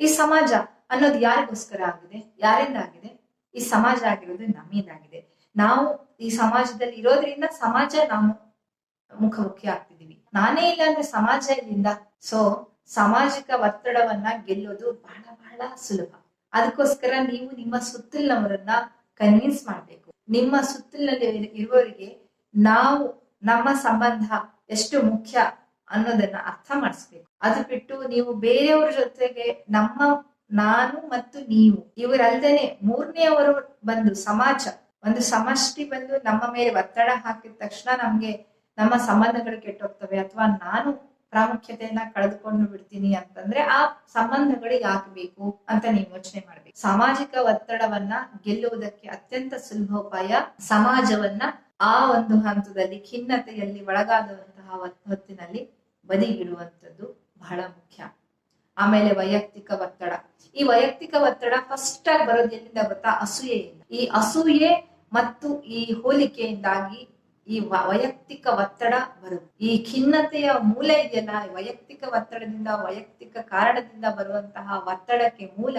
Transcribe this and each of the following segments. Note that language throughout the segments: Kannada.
ಈ ಸಮಾಜ ಅನ್ನೋದು ಯಾರಿಗೋಸ್ಕರ ಆಗಿದೆ? ಯಾರಿಂದ ಆಗಿದೆ ಈ ಸಮಾಜ ಆಗಿರೋದು ನಮ್ಮಿಂದಾಗಿದೆ. ನಾವು ಈ ಸಮಾಜದಲ್ಲಿ ಇರೋದ್ರಿಂದ ಸಮಾಜ ನಾವು ಮುಖಮುಖಿ ಆಗ್ತಿದೀವಿ. ನಾನೇ ಇಲ್ಲ ಅಂದ್ರೆ ಸಮಾಜ ಇಲ್ಲಿಂದ. ಸೊ ಸಾಮಾಜಿಕ ಒತ್ತಡವನ್ನ ಗೆಲ್ಲೋದು ಬಹಳ ಬಹಳ ಸುಲಭ. ಅದಕ್ಕೋಸ್ಕರ ನೀವು ನಿಮ್ಮ ಸುತ್ತಲಿನವರನ್ನ ಕನ್ವಿನ್ಸ್ ಮಾಡ್ಬೇಕು. ನಿಮ್ಮ ಸುತ್ತಲಿನಲ್ಲಿ ಇರುವವರಿಗೆ ನಾವು ನಮ್ಮ ಸಂಬಂಧ ಎಷ್ಟು ಮುಖ್ಯ ಅನ್ನೋದನ್ನ ಅರ್ಥ ಮಾಡಿಸ್ಬೇಕು. ಅದು ಬಿಟ್ಟು ನೀವು ಬೇರೆಯವ್ರ ಜೊತೆಗೆ ನಮ್ಮ, ನಾನು ಮತ್ತು ನೀವು, ಇವರಲ್ದೇನೆ ಮೂರನೆಯವರು ಬಂದು ಸಮಾಜ, ಒಂದು ಸಮಷ್ಟಿ ಬಂದು ನಮ್ಮ ಮೇಲೆ ಒತ್ತಡ ಹಾಕಿದ ತಕ್ಷಣ ನಮ್ಗೆ ನಮ್ಮ ಸಂಬಂಧಗಳು ಕೆಟ್ಟೋಗ್ತವೆ. ಅಥವಾ ನಾನು ಪ್ರಾಮುಖ್ಯತೆಯನ್ನ ಕಳೆದುಕೊಂಡು ಬಿಡ್ತೀನಿ ಅಂತಂದ್ರೆ ಆ ಸಂಬಂಧಗಳು ಯಾಕೆ ಬೇಕು ಅಂತ ನೀವು ಯೋಚನೆ ಮಾಡ್ಬೇಕು. ಸಾಮಾಜಿಕ ಒತ್ತಡವನ್ನ ಗೆಲ್ಲುವುದಕ್ಕೆ ಅತ್ಯಂತ ಸುಲಭ ಉಪಾಯ ಸಮಾಜವನ್ನ ಆ ಒಂದು ಹಂತದಲ್ಲಿ ಖಿನ್ನತೆಯಲ್ಲಿ ಒಳಗಾದಂತಹ ಹೊತ್- ಹೊತ್ತಿನಲ್ಲಿ ಬದಿಗಿಡುವಂಥದ್ದು ಬಹಳ ಮುಖ್ಯ. ಆಮೇಲೆ ವೈಯಕ್ತಿಕ ಒತ್ತಡ. ಈ ವೈಯಕ್ತಿಕ ಒತ್ತಡ ಫಸ್ಟ್ ಆಗಿ ಬರೋದು ಎಲ್ಲಿಂದ ಗೊತ್ತಾ? ಅಸೂಯೆಯಿಂದ. ಈ ಅಸೂಯೆ ಮತ್ತು ಈ ಹೋಲಿಕೆಯಿಂದಾಗಿ ಈ ವೈಯಕ್ತಿಕ ಒತ್ತಡ ಬರುತ್ತೆ ಈ ಖಿನ್ನತೆಯ ಮೂಲ ಇದೆಯಲ್ಲ ವೈಯಕ್ತಿಕ ಒತ್ತಡದಿಂದ, ವೈಯಕ್ತಿಕ ಕಾರಣದಿಂದ ಬರುವಂತಹ ಒತ್ತಡಕ್ಕೆ ಮೂಲ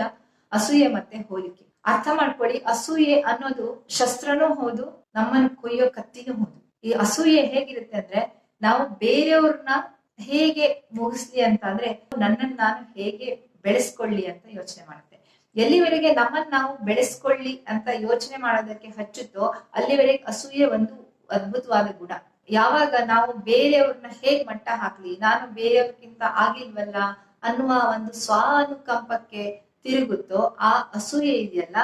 ಅಸೂಯೆ ಮತ್ತೆ ಹೋಲಿಕೆ. ಅರ್ಥ ಮಾಡ್ಕೊಳ್ಳಿ, ಅಸೂಯೆ ಅನ್ನೋದು ಶಸ್ತ್ರನೂ ಹೌದು, ನಮ್ಮನ್ನು ಕೊಯ್ಯೋ ಕತ್ತಿನೂ ಹೌದು. ಈ ಅಸೂಯೆ ಹೇಗಿರುತ್ತೆ ಅಂದ್ರೆ, ನಾವು ಬೇರೆಯವ್ರನ್ನ ಹೇಗೆ ಮುಗಿಸ್ಲಿ ಅಂತ ಅಂದ್ರೆ ನನ್ನನ್ನು ನಾನು ಹೇಗೆ ಬೆಳೆಸ್ಕೊಳ್ಳಿ ಅಂತ ಯೋಚನೆ ಮಾಡುತ್ತೆ. ಎಲ್ಲಿವರೆಗೆ ನಮ್ಮನ್ನ ನಾವು ಬೆಳೆಸ್ಕೊಳ್ಳಿ ಅಂತ ಯೋಚನೆ ಮಾಡೋದಕ್ಕೆ ಹಚ್ಚುತ್ತೋ ಅಲ್ಲಿವರೆಗೆ ಅಸೂಯೆ ಒಂದು ಅದ್ಭುತವಾದ ಗುಣ. ಯಾವಾಗ ನಾವು ಬೇರೆಯವ್ರನ್ನ ಹೇಗ್ ಮಟ್ಟ ಹಾಕ್ಲಿ, ನಾನು ಬೇರೆಯವ್ರಕ್ಕಿಂತ ಆಗಿಲ್ವಲ್ಲ ಅನ್ನುವ ಒಂದು ಸ್ವಾನುಕಂಪಕ್ಕೆ ತಿರುಗುತ್ತೋ ಆ ಅಸೂಯೆ ಇದೆಯಲ್ಲ,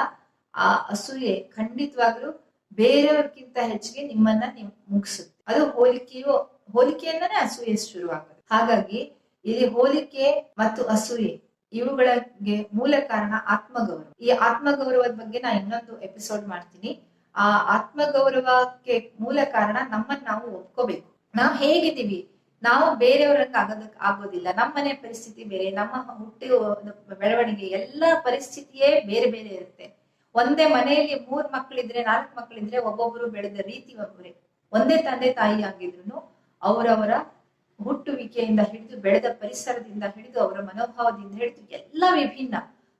ಆ ಅಸೂಯೆ ಖಂಡಿತವಾಗ್ಲೂ ಬೇರೆಯವ್ರಕ್ಕಿಂತ ಹೆಚ್ಚಿಗೆ ನಿಮ್ಮನ್ನ ನಿಮ್ ಮುಗಿಸುತ್ತೆ. ಅದು ಹೋಲಿಕೆಯು ಹೋಲಿಕೆಯಿಂದನೇ ಅಸೂಯೆ ಶುರುವಾಗುತ್ತೆ ಹಾಗಾಗಿ ಇಲ್ಲಿ ಹೋಲಿಕೆ ಮತ್ತು ಅಸೂಯೆ ಇವುಗಳಿಗೆ ಮೂಲ ಕಾರಣ ಆತ್ಮಗೌರವ. ಈ ಆತ್ಮಗೌರವದ ಬಗ್ಗೆ ನಾ ಇನ್ನೊಂದು ಎಪಿಸೋಡ್ ಮಾಡ್ತೀನಿ. ಆ ಆತ್ಮಗೌರವಕ್ಕೆ ಮೂಲ ಕಾರಣ ನಮ್ಮನ್ನ ನಾವು ಒಪ್ಕೋಬೇಕು. ನಾವು ಹೇಗಿದ್ದೀವಿ? ನಾವು ಬೇರೆಯವ್ರಂಗ ಆಗೋದಕ್ ಆಗೋದಿಲ್ಲ. ನಮ್ಮನೆ ಪರಿಸ್ಥಿತಿ ಬೇರೆ, ನಮ್ಮ ಹುಟ್ಟಿ ಬೆಳವಣಿಗೆ, ಎಲ್ಲ ಪರಿಸ್ಥಿತಿಯೇ ಬೇರೆ ಬೇರೆ ಇರುತ್ತೆ. ಒಂದೇ ಮನೆಯಲ್ಲಿ ಮೂರ್ ಮಕ್ಕಳಿದ್ರೆ ನಾಲ್ಕು ಮಕ್ಕಳಿದ್ರೆ ಒಬ್ಬೊಬ್ರು ಬೆಳೆದ ರೀತಿ ಒಬ್ಬರೇ ಒಂದೇ ತಂದೆ ತಾಯಿ ಆಗಿದ್ರು ಅವರವರ ಹುಟ್ಟುವಿಕೆಯಿಂದ ಹಿಡಿದು ಬೆಳೆದ ಪರಿಸರದಿಂದ ಹಿಡಿದು ಅವರ ಮನೋಭಾವದಿಂದ ಹಿಡಿದು ಎಲ್ಲ ವಿಭಿನ್ನ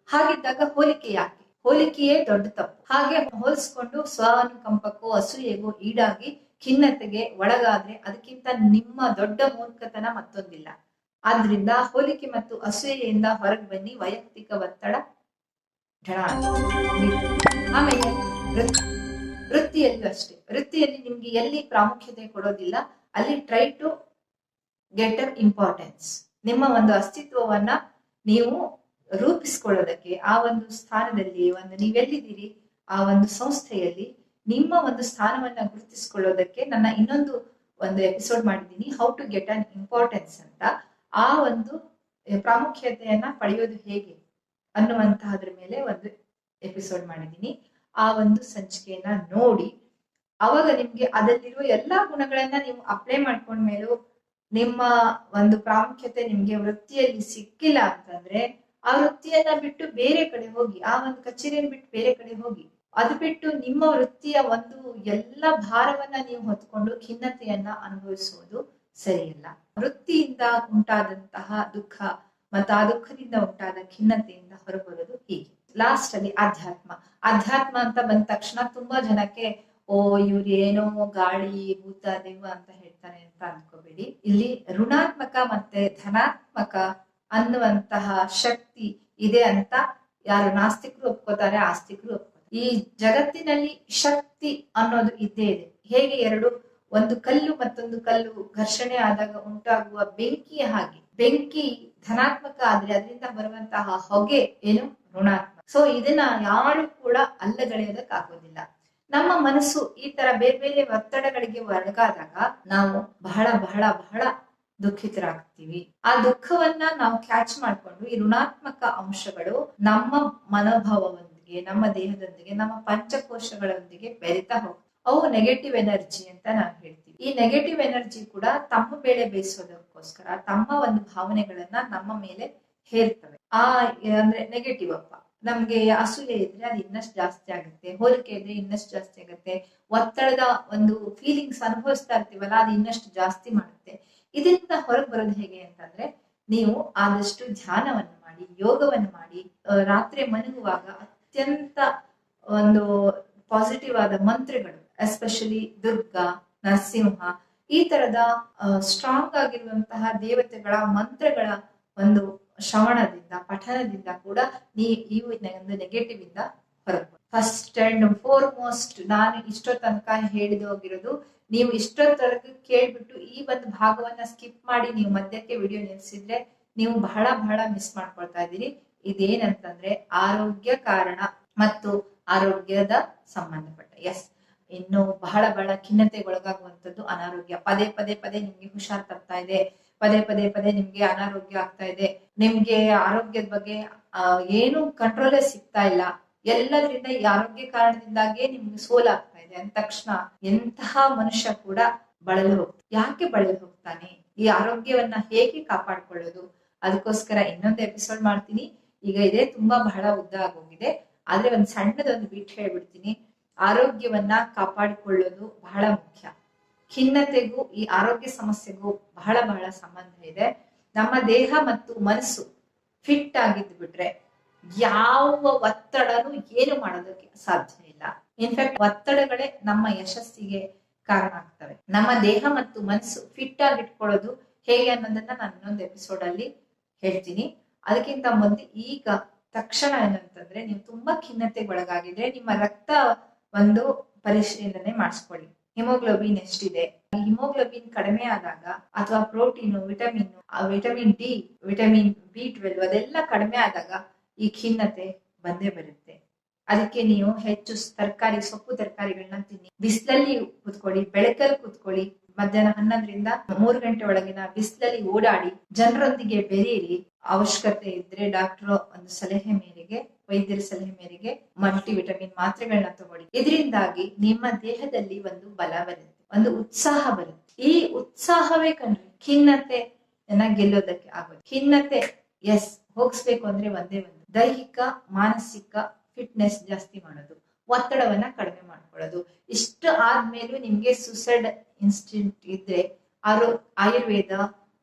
ಹಾಗಿದ್ದಾಗ ಹೋಲಿಕೆ ಯಾಕೆ? ಹೋಲಿಕೆಯೇ ದೊಡ್ಡ ತಪ್ಪು. ಹಾಗೆ ಹೋಲಿಸ್ಕೊಂಡು ಸ್ವಾನುಕಂಪಕ್ಕೂ ಅಸೂಯೆಗೂ ಈಡಾಗಿ ಖಿನ್ನತೆಗೆ ಒಳಗಾದ್ರೆ ಅದಕ್ಕಿಂತ ನಿಮ್ಮ ದೊಡ್ಡ ಮೂರ್ಖತನ ಮತ್ತೊಂದಿಲ್ಲ. ಆದ್ರಿಂದ ಹೋಲಿಕೆ ಮತ್ತು ಅಸೂಯೆಯಿಂದ ಹೊರಗೆ ಬನ್ನಿ ವೈಯಕ್ತಿಕ ಒತ್ತಡ ಆಮೇಲೆ ವೃತ್ತಿ, ವೃತ್ತಿಯಲ್ಲೂ ಅಷ್ಟೇ. ವೃತ್ತಿಯಲ್ಲಿ ನಿಮ್ಗೆ ಎಲ್ಲಿ ಪ್ರಾಮುಖ್ಯತೆ ಕೊಡೋದಿಲ್ಲ ಅಲ್ಲಿ try to get a importance ನಿಮ್ಮ ಒಂದು ಅಸ್ತಿತ್ವವನ್ನ ನೀವು ರೂಪಿಸ್ಕೊಳ್ಳೋದಕ್ಕೆ ಆ ಒಂದು ಸ್ಥಾನದಲ್ಲಿ ಒಂದು ನೀವೆಲ್ಲಿದ್ದೀರಿ? ಆ ಒಂದು ಸಂಸ್ಥೆಯಲ್ಲಿ ನಿಮ್ಮ ಒಂದು ಸ್ಥಾನವನ್ನ ಗುರುತಿಸ್ಕೊಳ್ಳೋದಕ್ಕೆ ನನ್ನ ಇನ್ನೊಂದು ಒಂದು ಎಪಿಸೋಡ್ ಮಾಡಿದ್ದೀನಿ how to get an importance ಅಂತ. ಆ ಒಂದು ಪ್ರಾಮುಖ್ಯತೆಯನ್ನ ಪಡೆಯೋದು ಹೇಗೆ ಅನ್ನುವಂತಹದ್ರ ಮೇಲೆ ಒಂದು ಎಪಿಸೋಡ್ ಮಾಡಿದ್ದೀನಿ. ಆ ಒಂದು ಸಂಚಿಕೆಯನ್ನ ನೋಡಿ ಅವಾಗ ನಿಮ್ಗೆ ಅದರಲ್ಲಿರುವ ಎಲ್ಲಾ ಗುಣಗಳನ್ನ ನೀವು ಅಪ್ಲೈ ಮಾಡ್ಕೊಂಡ್ಮೇಲೂ ನಿಮ್ಮ ಒಂದು ಪ್ರಾಮುಖ್ಯತೆ ನಿಮ್ಗೆ ವೃತ್ತಿಯಲ್ಲಿ ಸಿಕ್ಕಿಲ್ಲ ಅಂತಂದ್ರೆ ಆ ವೃತ್ತಿಯನ್ನ ಬಿಟ್ಟು ಬೇರೆ ಕಡೆ ಹೋಗಿ, ಆ ಒಂದು ಕಚೇರಿಯನ್ನು ಬಿಟ್ಟು ಬೇರೆ ಕಡೆ ಹೋಗಿ, ಅದು ಬಿಟ್ಟು ನಿಮ್ಮ ವೃತ್ತಿಯ ಒಂದು ಎಲ್ಲ ಭಾರವನ್ನ ನೀವು ಹೊತ್ಕೊಂಡು ಖಿನ್ನತೆಯನ್ನ ಅನುಭವಿಸುವುದು ಸರಿಯಲ್ಲ. ವೃತ್ತಿಯಿಂದ ಉಂಟಾದಂತಹ ದುಃಖ ಮತ್ತು ಆ ದುಃಖದಿಂದ ಉಂಟಾದ ಖಿನ್ನತೆಯಿಂದ ಹೊರಬರೋದು ಹೀಗೆ. ಲಾಸ್ಟ್ ಅಲ್ಲಿ ಅಧ್ಯಾತ್ಮ ಅಧ್ಯಾತ್ಮ ಅಂತ ಬಂದ ತಕ್ಷಣ ತುಂಬಾ ಜನಕ್ಕೆ ಓ, ಇವ್ರು ಗಾಳಿ, ಭೂತ, ದೆವ್ವ ಅಂತ ಹೇಳ್ತಾರೆ ಅಂತ ಅನ್ಕೋಬೇಡಿ. ಇಲ್ಲಿ ಋಣಾತ್ಮಕ ಮತ್ತೆ ಧನಾತ್ಮಕ ಅನ್ನುವಂತಹ ಶಕ್ತಿ ಇದೆ ಅಂತ ಯಾರು ನಾಸ್ತಿಕರು ಒಪ್ಕೋತಾರೆ, ಆಸ್ತಿಕರು ಒಪ್ಕೋತಾರೆ. ಈ ಜಗತ್ತಿನಲ್ಲಿ ಶಕ್ತಿ ಅನ್ನೋದು ಇದ್ದೇ ಇದೆ. ಹೇಗೆ ಎರಡು? ಒಂದು ಕಲ್ಲು ಮತ್ತೊಂದು ಕಲ್ಲು ಘರ್ಷಣೆ ಆದಾಗ ಉಂಟಾಗುವ ಬೆಂಕಿಯ ಹಾಗೆ. ಬೆಂಕಿ ಧನಾತ್ಮಕ ಆದ್ರೆ ಅದರಿಂದ ಬರುವಂತಹ ಹೊಗೆ ಏನು? ಋಣಾತ್ಮಕ. ಸೊ ಇದನ್ನ ಯಾರು ಕೂಡ ಅಲ್ಲಗಳೆಯೋದಕ್ಕಾಗೋದಿಲ್ಲ. ನಮ್ಮ ಮನಸ್ಸು ಈ ತರ ಬೇರೆ ಬೇರೆ ಒತ್ತಡಗಳಿಗೆ ಒಳಗಾದಾಗ ನಾವು ಬಹಳ ಬಹಳ ಬಹಳ ದುಃಖಿತರಾಗ್ತೀವಿ. ಆ ದುಃಖವನ್ನ ನಾವು ಕ್ಯಾಚ್ ಮಾಡ್ಕೊಂಡು ಈ ಋಣಾತ್ಮಕ ಅಂಶಗಳು ನಮ್ಮ ಮನೋಭಾವದೊಂದಿಗೆ, ನಮ್ಮ ದೇಹದೊಂದಿಗೆ, ನಮ್ಮ ಪಂಚಕೋಶಗಳೊಂದಿಗೆ ಬೆರಿತಾ ಹೋಗ್ತವೆ. ಅವು ನೆಗೆಟಿವ್ ಎನರ್ಜಿ ಅಂತ ನಾವು ಹೇಳ್ತೀವಿ. ಈ ನೆಗೆಟಿವ್ ಎನರ್ಜಿ ಕೂಡ ತಮ್ಮ ಬೇಳೆ ಬೇಯಿಸೋದಕ್ಕೋಸ್ಕರ ತಮ್ಮ ಒಂದು ಭಾವನೆಗಳನ್ನ ನಮ್ಮ ಮೇಲೆ ಹೇರ್ತವೆ. ಆ, ಅಂದ್ರೆ ನೆಗೆಟಿವ್ ಅಪ್ಪ. ನಮ್ಗೆ ಅಸೂಯೆ ಇದ್ರೆ ಅದು ಇನ್ನಷ್ಟು ಜಾಸ್ತಿ ಆಗುತ್ತೆ. ಹೋಲಿಕೆ ಇದ್ರೆ ಇನ್ನಷ್ಟು ಜಾಸ್ತಿ ಆಗುತ್ತೆ. ಒತ್ತಡದ ಒಂದು ಫೀಲಿಂಗ್ಸ್ ಅನುಭವಿಸ್ತಾ ಇರ್ತೀವಲ್ಲ, ಅದು ಇನ್ನಷ್ಟು ಜಾಸ್ತಿ ಮಾಡುತ್ತೆ. ಇದರಿಂದ ಹೊರಗೆ ಬರೋದು ಹೇಗೆ ಅಂತಂದ್ರೆ, ನೀವು ಆದಷ್ಟು ಧ್ಯಾನವನ್ನು ಮಾಡಿ, ಯೋಗವನ್ನು ಮಾಡಿ ರಾತ್ರಿ ಮಲಗುವಾಗ ಅತ್ಯಂತ ಒಂದು ಪಾಸಿಟಿವ್ ಆದ ಮಂತ್ರಗಳು ಎಸ್ಪೆಷಲಿ ದುರ್ಗಾ, ನರಸಿಂಹ, ಈ ತರದ ಸ್ಟ್ರಾಂಗ್ ಆಗಿರುವಂತಹ ದೇವತೆಗಳ ಮಂತ್ರಗಳ ಒಂದು ಶ್ರವಣದಿಂದ, ಪಠನದಿಂದ ಕೂಡ ನೀ ಈ ಒಂದು ನೆಗೆಟಿವ್ ಇಂದ ಹೊರಗೆ ಫಸ್ಟ್ ಅಂಡ್ ಫೋರ್ ಮೋಸ್ಟ್ ನಾನು ಇಷ್ಟೋ ತನಕ ಹೇಳಿದ ಹೋಗಿರೋದು, ನೀವು ಇಷ್ಟೊತ್ತರೆಗೂ ಕೇಳ್ಬಿಟ್ಟು ಈ ಒಂದು ಭಾಗವನ್ನ ಸ್ಕಿಪ್ ಮಾಡಿ ನೀವು ಮಧ್ಯಕ್ಕೆ ವಿಡಿಯೋ ನಿಲ್ಸಿದ್ರೆ ನೀವು ಬಹಳ ಬಹಳ ಮಿಸ್ ಮಾಡ್ಕೊಳ್ತಾ ಇದ್ದೀರಿ. ಇದೇನಂತಂದ್ರೆ ಆರೋಗ್ಯ ಕಾರಣ ಮತ್ತು ಆರೋಗ್ಯದ ಸಂಬಂಧಪಟ್ಟ. ಎಸ್ ಇನ್ನು ಬಹಳ ಬಹಳ ಖಿನ್ನತೆಗೊಳಗಾಗುವಂತದ್ದು ಅನಾರೋಗ್ಯ. ಪದೇ ಪದೇ ಪದೇ ನಿಮ್ಗೆ ಹುಷಾರ್ ತಪ್ತಾ ಇದೆ. ಪದೇ ಪದೇ ಪದೇ ನಿಮ್ಗೆ ಅನಾರೋಗ್ಯ ಆಗ್ತಾ ಇದೆ. ನಿಮ್ಗೆ ಆರೋಗ್ಯದ ಬಗ್ಗೆ ಏನು ಕಂಟ್ರೋಲೇ ಸಿಗ್ತಾ ಇಲ್ಲ. ಎಲ್ಲದರಿಂದ ಈ ಆರೋಗ್ಯ ಕಾರಣದಿಂದಾಗಿಯೇ ನಿಮ್ಗೆ ಸೋಲಾಗ್ತಾ ಇದೆ. ಅಂದ ತಕ್ಷಣ ಎಂತಹ ಮನುಷ್ಯ ಕೂಡ ಬಳಲು ಹೋಗ್ತಾನೆ. ಯಾಕೆ ಬಳಲು ಹೋಗ್ತಾನೆ? ಈ ಆರೋಗ್ಯವನ್ನ ಹೇಗೆ ಕಾಪಾಡ್ಕೊಳ್ಳೋದು? ಅದಕ್ಕೋಸ್ಕರ ಇನ್ನೊಂದು ಎಪಿಸೋಡ್ ಮಾಡ್ತೀನಿ. ಈಗ ಇದೇ ತುಂಬಾ ಬಹಳ ಉದ್ದ ಆಗೋಗಿದೆ. ಆದ್ರೆ ಒಂದ್ ಸಣ್ಣದೊಂದು ಬೀಟ್ ಹೇಳ್ಬಿಡ್ತೀನಿ. ಆರೋಗ್ಯವನ್ನ ಕಾಪಾಡಿಕೊಳ್ಳೋದು ಬಹಳ ಮುಖ್ಯ. ಖಿನ್ನತೆಗೂ, ಈ ಆರೋಗ್ಯ ಸಮಸ್ಯೆಗೂ ಬಹಳ ಬಹಳ ಸಂಬಂಧ ಇದೆ. ನಮ್ಮ ದೇಹ ಮತ್ತು ಮನಸ್ಸು ಫಿಟ್ ಆಗಿದ್ದು ಬಿಟ್ರೆ ಯಾವ ಒತ್ತಡನೂ ಏನು ಮಾಡೋದಕ್ಕೆ ಸಾಧ್ಯ ಇಲ್ಲ. ಇನ್ಫ್ಯಾಕ್ಟ್ ಒತ್ತಡಗಳೇ ನಮ್ಮ ಯಶಸ್ಸಿಗೆ ಕಾರಣ ಆಗ್ತವೆ. ನಮ್ಮ ದೇಹ ಮತ್ತು ಮನಸ್ಸು ಫಿಟ್ ಆಗಿ ಇಟ್ಕೊಳ್ಳೋದು ಹೇಗೆ ಅನ್ನೋದನ್ನ ನಾನು ಇನ್ನೊಂದು ಎಪಿಸೋಡ್ ಅಲ್ಲಿ ಹೇಳ್ತೀನಿ. ಅದಕ್ಕಿಂತ ಮೊದಲು ಈಗ ತಕ್ಷಣ ಏನಂತಂದ್ರೆ, ನೀವು ತುಂಬಾ ಖಿನ್ನತೆಗೊಳಗಾಗಿದ್ರೆ ನಿಮ್ಮ ರಕ್ತ ಒಂದು ಪರಿಶೀಲನೆ ಮಾಡಿಸ್ಕೊಳ್ಳಿ. ಹಿಮೋಗ್ಲೋಬಿನ್ ಎಷ್ಟಿದೆ? ಹಿಮೋಗ್ಲೋಬಿನ್ ಕಡಿಮೆ ಆದಾಗ ಅಥವಾ protein, vitamin vitamin D, vitamin B twelve ಅದೆಲ್ಲ ಕಡಿಮೆ ಆದಾಗ ಈ ಖಿನ್ನತೆ ಬಂದೇ ಬರುತ್ತೆ. ಅದಕ್ಕೆ ನೀವು ಹೆಚ್ಚು ತರಕಾರಿ, ಸೊಪ್ಪು ತರಕಾರಿಗಳನ್ನ ತಿನ್ನಿ. ಬಿಸಿಲಲ್ಲಿ ಕುತ್ಕೊಳ್ಳಿ, ಬೆಳಕಲ್ಲಿ ಕುತ್ಕೊಳ್ಳಿ. ಮಧ್ಯಾಹ್ನ ಹನ್ನೊಂದರಿಂದ ಮೂರು ಗಂಟೆ ಒಳಗಿನ ಬಿಸಿಲಲ್ಲಿ ಓಡಾಡಿ ಜನರೊಂದಿಗೆ ಬೆರೆಯಿರಿ. ಅವಶ್ಯಕತೆ ಇದ್ರೆ ಡಾಕ್ಟರ್ ಒಂದು ಸಲಹೆ ಮೇರೆಗೆ ವೈದ್ಯರ ಸಲಹೆ ಮೇರೆಗೆ ಮಲ್ಟಿ ವಿಟಮಿನ್ ಮಾತ್ರೆಗಳನ್ನ ತಗೊಳ್ಳಿ. ಇದರಿಂದಾಗಿ ನಿಮ್ಮ ದೇಹದಲ್ಲಿ ಒಂದು ಬಲ ಬರುತ್ತೆ, ಒಂದು ಉತ್ಸಾಹ ಬರುತ್ತೆ. ಈ ಉತ್ಸಾಹವೇ ಕಣ್ರಿ ಖಿನ್ನತೆ ಗೆಲ್ಲೋದಕ್ಕೆ ಆಗೋದು. ಖಿನ್ನತೆ ಎಸ್ ಹೋಗಿಸ್ಬೇಕು ಅಂದ್ರೆ ಒಂದೇ ಒಂದು. ದೈಹಿಕ, ಮಾನಸಿಕ ಫಿಟ್ನೆಸ್ ಜಾಸ್ತಿ ಮಾಡೋದು. ಒತ್ತಡವನ್ನ ಕಡಿಮೆ ಮಾಡ್ಕೊಳ್ಳೋದು. ಇಷ್ಟು ಆದ್ಮೇಲೂ ನಿಮ್ಗೆ ಸುಸೈಡ್ ಇನ್ಸ್ಟಿಂಟ್ ಇದ್ರೆ ಆರೋ, ಆಯುರ್ವೇದ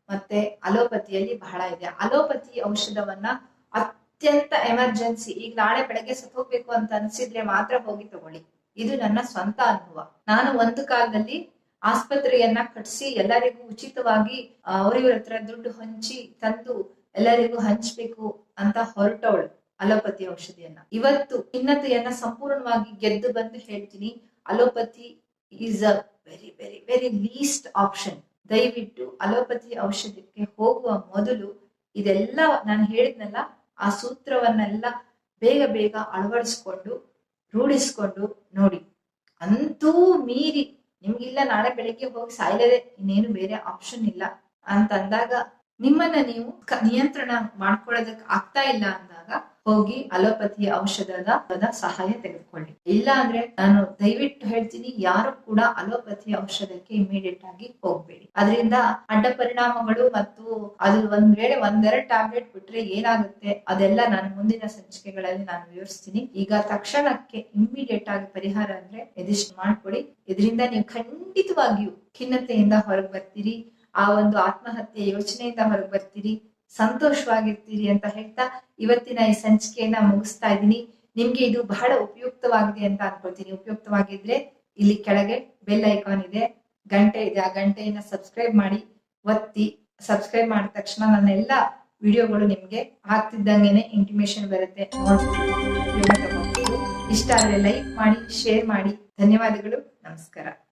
ಮತ್ತೆ ಅಲೋಪತಿಯಲ್ಲಿ ಬಹಳ ಇದೆ. ಅಲೋಪತಿ ಔಷಧವನ್ನ ಅತ್ಯಂತ ಎಮರ್ಜೆನ್ಸಿ, ಈಗ ನಾಳೆ ಬೆಳಗ್ಗೆ ಸತ್ತೋಗ್ಬೇಕು ಅಂತ ಅನ್ಸಿದ್ರೆ ಮಾತ್ರ ಹೋಗಿ ತಗೊಳ್ಳಿ. ಇದು ನನ್ನ ಸ್ವಂತ ಅನುಭವ. ನಾನು ಒಂದು ಕಾಲದಲ್ಲಿ ಆಸ್ಪತ್ರೆಯನ್ನ ಕಟ್ಸಿ ಎಲ್ಲರಿಗೂ ಉಚಿತವಾಗಿ ಅವರಿವ್ರ ಹತ್ರ ದುಡ್ಡು ಹಂಚಿ ತಂದು ಎಲ್ಲರಿಗೂ ಹಂಚ್ಬೇಕು ಅಂತ ಹೊರಟವಳು ಅಲೋಪತಿ ಔಷಧಿಯನ್ನ. ಇವತ್ತು ಖಿನ್ನತೆಯನ್ನ ಸಂಪೂರ್ಣವಾಗಿ ಗೆದ್ದು ಬಂದು ಹೇಳ್ತೀನಿ. Allopathy is a very very very least option. ದಯವಿಟ್ಟು ಅಲೋಪತಿ ಔಷಧಕ್ಕೆ ಹೋಗುವ ಮೊದಲು ಇದೆಲ್ಲ ನಾನು ಹೇಳಿದ್ನಲ್ಲ ಆ ಸೂತ್ರವನ್ನೆಲ್ಲ ಬೇಗ ಬೇಗ ಅಳವಡಿಸ್ಕೊಂಡು, ರೂಢಿಸ್ಕೊಂಡು ನೋಡಿ. ಅಂತೂ ಮೀರಿ ನಿಮ್ಗಿಲ್ಲ, ನಾಳೆ ಬೆಳಿಗ್ಗೆ ಹೋಗಿ ಸಾಯಲೇ ಇನ್ನೇನು ಬೇರೆ ಆಪ್ಷನ್ ಇಲ್ಲ ಅಂತಂದಾಗ ನಿಮ್ಮನ್ನ ನೀವು ನಿಯಂತ್ರಣ ಮಾಡ್ಕೊಳ್ಳೋದಕ್ಕೆ ಆಗ್ತಾ ಇಲ್ಲ ಅಂದಾಗ ಹೋಗಿ ಅಲೋಪತಿ ಔಷಧದ ಸಹಾಯ ತೆಗೆದುಕೊಳ್ಳಿ. ಇಲ್ಲ ಅಂದ್ರೆ ನಾನು ದಯವಿಟ್ಟು ಹೇಳ್ತೀನಿ, ಯಾರು ಕೂಡ ಅಲೋಪತಿ ಔಷಧಕ್ಕೆ ಇಮಿಡಿಯೇಟ್ ಆಗಿ ಹೋಗ್ಬೇಡಿ. ಅದರಿಂದ ಅಡ್ಡ ಪರಿಣಾಮಗಳು ಮತ್ತು ಅದು ಒಂದ್ ವೇಳೆ ಒಂದೆರಡು ಟ್ಯಾಬ್ಲೆಟ್ ಬಿಟ್ರೆ ಏನಾಗುತ್ತೆ, ಅದೆಲ್ಲ ನಾನು ಮುಂದಿನ ಸಂಚಿಕೆಗಳಲ್ಲಿ ನಾನು ವಿವರಿಸ್ತೀನಿ. ಈಗ ತಕ್ಷಣಕ್ಕೆ ಇಮಿಡಿಯೇಟ್ ಆಗಿ ಪರಿಹಾರ ಅಂದ್ರೆ ಎದಿಷ್ಟು ಮಾಡ್ಕೊಡಿ. ಇದರಿಂದ ನೀವು ಖಂಡಿತವಾಗಿಯೂ ಖಿನ್ನತೆಯಿಂದ ಹೊರಗೆ ಬರ್ತೀರಿ, ಆ ಒಂದು ಆತ್ಮಹತ್ಯೆ ಯೋಚನೆಯಿಂದ ಹೊರಗೆ ಬರ್ತೀರಿ ಸಂತೋಷವಾಗಿರ್ತೀರಿ ಅಂತ ಹೇಳ್ತಾ ಇವತ್ತಿನ ಈ ಸಂಚಿಕೆಯನ್ನ ಮುಗಿಸ್ತಾ ಇದ್ದೀನಿ. ನಿಮ್ಗೆ ಇದು ಬಹಳ ಉಪಯುಕ್ತವಾಗಿದೆ ಅಂತ ಅನ್ಕೊಳ್ತೀನಿ. ಉಪಯುಕ್ತವಾಗಿದ್ರೆ ಇಲ್ಲಿ ಕೆಳಗೆ ಬೆಲ್ ಐಕಾನ್ ಇದೆ. ಗಂಟೆ ಇದೆ. ಆ ಗಂಟೆಯನ್ನ ಸಬ್ಸ್ಕ್ರೈಬ್ ಮಾಡಿ. ಒತ್ತಿ ಸಬ್ಸ್ಕ್ರೈಬ್ ಮಾಡಿದ ತಕ್ಷಣ ನನ್ನ ಎಲ್ಲ ವಿಡಿಯೋಗಳು ನಿಮ್ಗೆ ಆಗ್ತಿದ್ದಂಗೆನೆ ಇಂಟಿಮೇಶನ್ ಬರುತ್ತೆ. ಇಷ್ಟ ಆದ್ರೆ ಲೈಕ್ ಮಾಡಿ ಶೇರ್ ಮಾಡಿ. ಧನ್ಯವಾದಗಳು. ನಮಸ್ಕಾರ.